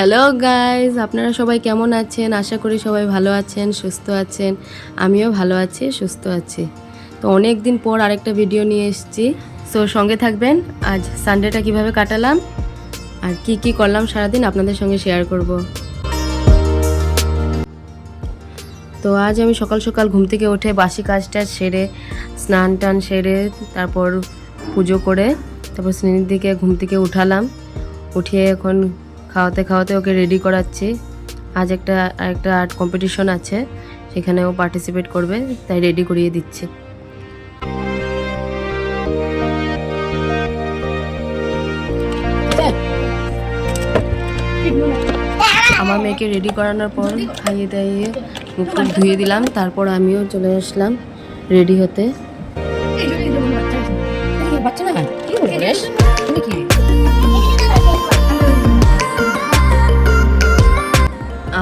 Hello guys আপনারা সবাই কেমন আছেন? আশা করি সবাই ভালো আছেন, সুস্থ আছেন। আমিও ভালো আছি, সুস্থ আছি। তো অনেক দিন পর আরেকটা ভিডিও নিয়ে এসেছি। সো সঙ্গে থাকবেন। আজ সানডেটা কীভাবে কাটালাম? আর কি কি করলাম সারাদিন? আপনাদের সঙ্গে শেয়ার করব। তো আজ আমি সকাল সকাল ঘুম থেকে উঠে বাসি কাজটা সেরে, স্নান টান সেরে, তারপর পুজো করে, তারপর শ্রেণির দিকে ঘুম থেকে উঠালাম। উঠিয়ে এখন খাওয়াতে খাওয়াতে ওকে রেডি করাচ্ছি আজ একটা একটা আর্ট কম্পিটিশন আছে সেখানে ও পার্টিসিপেট করবে তাই রেডি করিয়ে দিচ্ছি আমার মেয়েকে রেডি করানোর পর খাইয়ে দাইয়ে মুখ ধুয়ে দিলাম তারপর আমিও চলে আসলাম রেডি হতে বাচ্চা না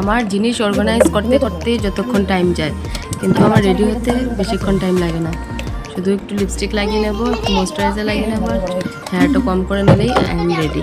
আমার জিনিস অর্গানাইজ করতে করতে যতক্ষণ টাইম যায়। কিন্তু আমার রেডি হতে বেশিক্ষণ টাইম লাগে না। শুধু একটু লিপস্টিক লাগিয়ে নেব, একটু ময়শ্চারাইজার লাগিয়ে নেব হেয়ারটা কম করে নিলেই আই এম রেডি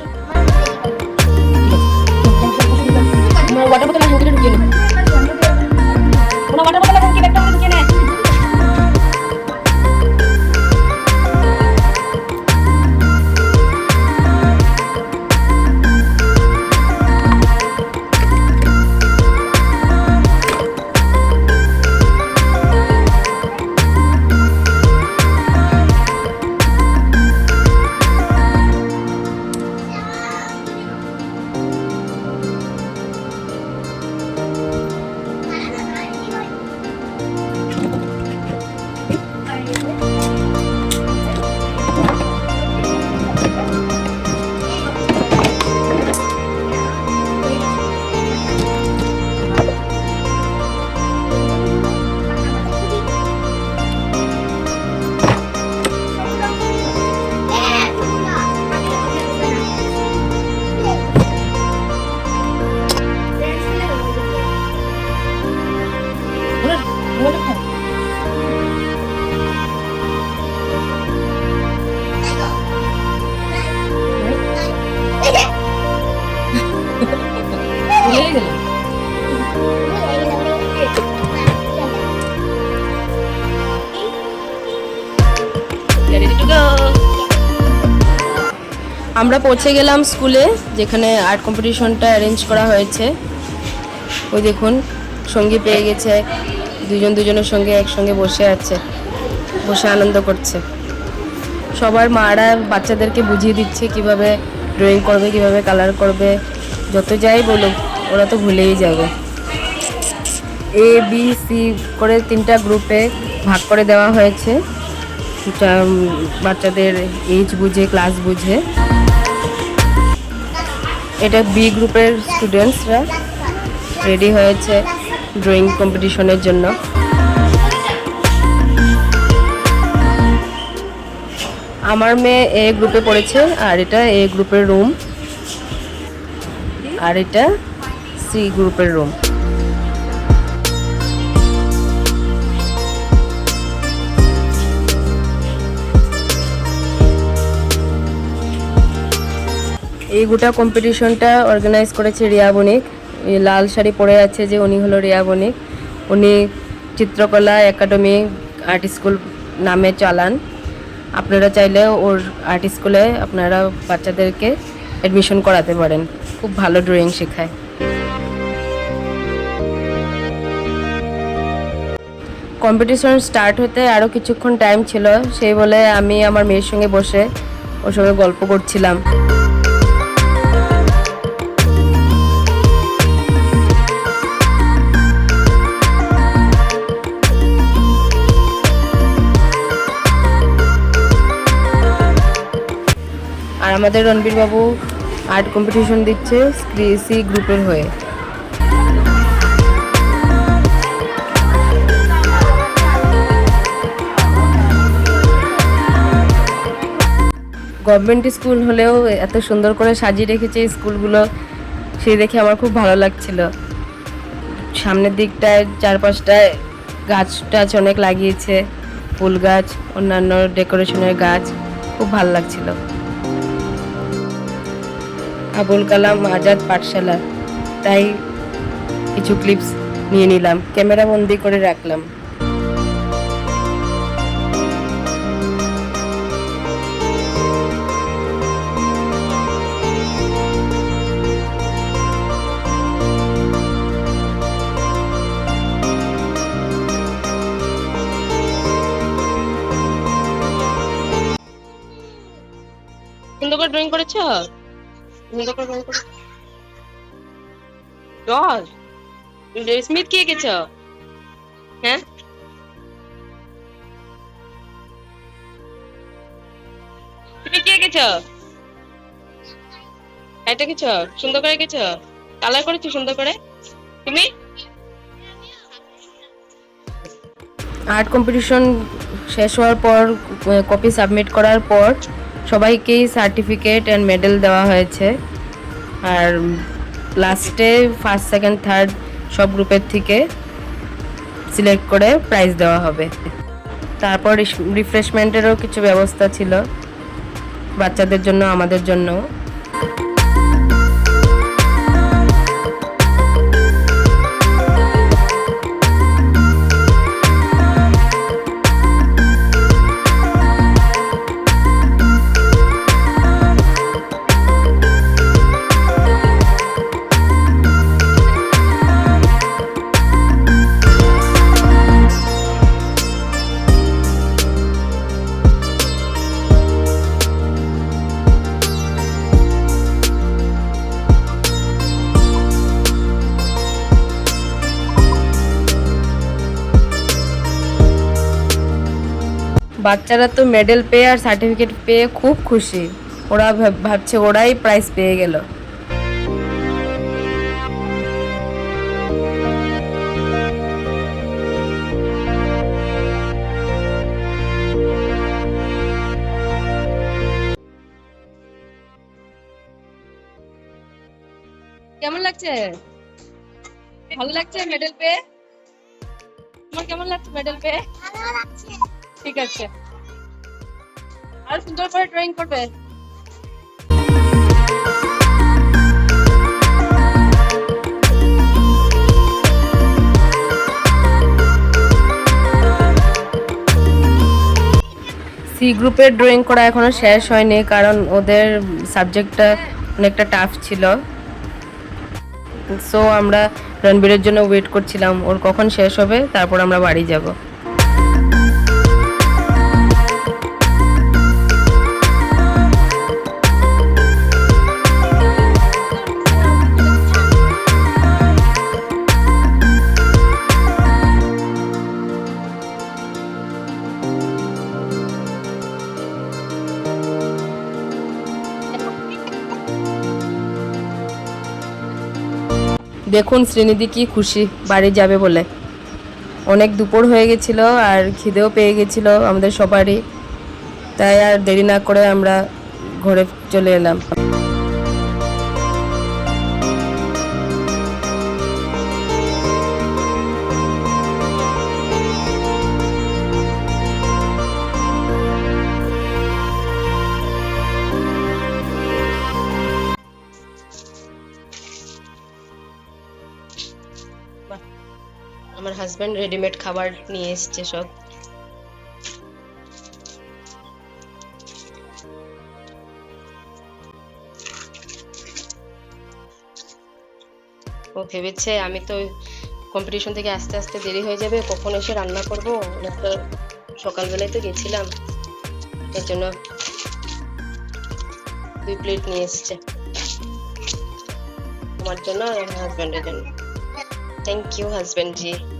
আমরা পৌঁছে গেলাম স্কুলে, যেখানে আর্ট কম্পিটিশনটা অ্যারেঞ্জ করা হয়েছে। ওই দেখুন, সঙ্গী পেয়ে গেছে। দুজন দুজনের সঙ্গে একসঙ্গে বসে আছে, বসে আনন্দ করছে। সবার মারা বাচ্চাদেরকে বুঝিয়ে দিচ্ছে কীভাবে ড্রয়িং করবে, কীভাবে কালার করবে, যত যাই বলুক, ওরা তো ভুলেই যাবে। এ বি সি করে তিনটা গ্রুপে ভাগ করে দেওয়া হয়েছে। বাচ্চাদের এজ বুঝে ক্লাস বুঝে। এটা বি গ্রুপের স্টুডেন্টসরা রেডি হয়েছে। ড্রয়িং কম্পিটিশনের জন্য। আমার মেয়ে এ গ্রুপে পড়েছে, আর এটা এ গ্রুপের রুম আর এটা সি গ্রুপের রুম এই গোটা কম্পিটিশনটা অর্গানাইজ করেছে রিয়া বণিক। লাল শাড়ি পরে আছে যে উনি হলো রিয়া বণিক। উনি চিত্রকলা একাডেমি আর্ট স্কুল নামে চালান। আপনারা চাইলে ওর আর্ট স্কুলে আপনারা বাচ্চাদেরকে অ্যাডমিশন করাতে পারেন। খুব ভালো ড্রয়িং শেখায়। কম্পিটিশন স্টার্ট হতে আরও কিছুক্ষণ টাইম ছিল। সেই বলে আমি আমার মেয়ের সঙ্গে বসে ওর সঙ্গে গল্প করছিলাম। আমাদের রণবীর বাবু আর্ট কম্পিটিশন দিচ্ছে সি গ্রুপের হয়ে। গভর্নমেন্ট স্কুল হলেও এত সুন্দর করে সাজিয়ে রেখেছে স্কুলগুলো সেই দেখে আমার খুব ভালো লাগছিল। সামনের দিকটায় চারপাশটায় গাছ টাছ অনেক লাগিয়েছে, ফুল গাছ, অন্যান্য ডেকোরেশনের গাছ, খুব ভালো লাগছিল। আবুল কালাম আজাদ পাঠশালা। তাই কিছু ক্লিপস নিয়ে নিলাম। ক্যামেরা বন্দি করে রাখলাম। ড্রয়িং করেছ? দশ স্মিথ, কি এঁকেছ হ্যাঁ? তুমি কি এঁকেছ এটা এঁকেছ সুন্দর করে এঁকেছ কালার করেছ সুন্দর করে? তুমি? আর্ট কম্পিটিশন শেষ হওয়ার পর কপি সাবমিট করার পর সবাইকেই সার্টিফিকেট অ্যান্ড মেডেল দেওয়া হয়েছে। আর লাস্টে ফার্স্ট সেকেন্ড থার্ড সব গ্রুপের থেকে সিলেক্ট করে প্রাইজ দেওয়া হবে। তারপর রিফ্রেশমেন্টেরও কিছু ব্যবস্থা ছিল। বাচ্চাদের জন্য, আমাদের জন্য বাচ্চারা তো মেডেল পেয়ে আর সার্টিফিকেট পেয়ে খুব খুশি। ওরা ভাব- ভাবছে ওরাই প্রাইজ পেয়ে গেল। কেমন লাগছে? ভালো লাগছে মেডেল পেয়ে? তোমার কেমন লাগছে মেডেল পেয়ে? ঠিক আছে। আর সুন্দর করে ড্রয়িং করবে। সি গ্রুপের ড্রয়িং করা এখনও শেষ হয়নি, কারণ ওদের সাবজেক্টটা অনেকটা টাফ ছিল। সো আমরা রণবীরের জন্য ওয়েট করছিলাম, ওর কখন শেষ হবে, তারপর আমরা বাড়ি যাব। দেখুন শ্রীনিধি কি খুশি, বাড়ি যাবে বলে। অনেক দুপুর হয়ে গেছিল আর খিদেও পেয়ে গেছিল আমাদের সবারই। তাই আর দেরি না করে আমরা ঘরে চলে এলাম। আমার হাজব্যান্ড রেডিমেড খাবার নিয়ে এসছে সব। ও ভেবেছে আমি তো কম্পিটিশন থেকে আস্তে আস্তে দেরি হয়ে যাবে, কখন এসে রান্না করব? সকালবেলায় তো গেছিলাম। এর জন্য দুই প্লেট নিয়ে এসছে। তোমার জন্য আর আমার হাজব্যান্ডের জন্য। Thank you, husband ji.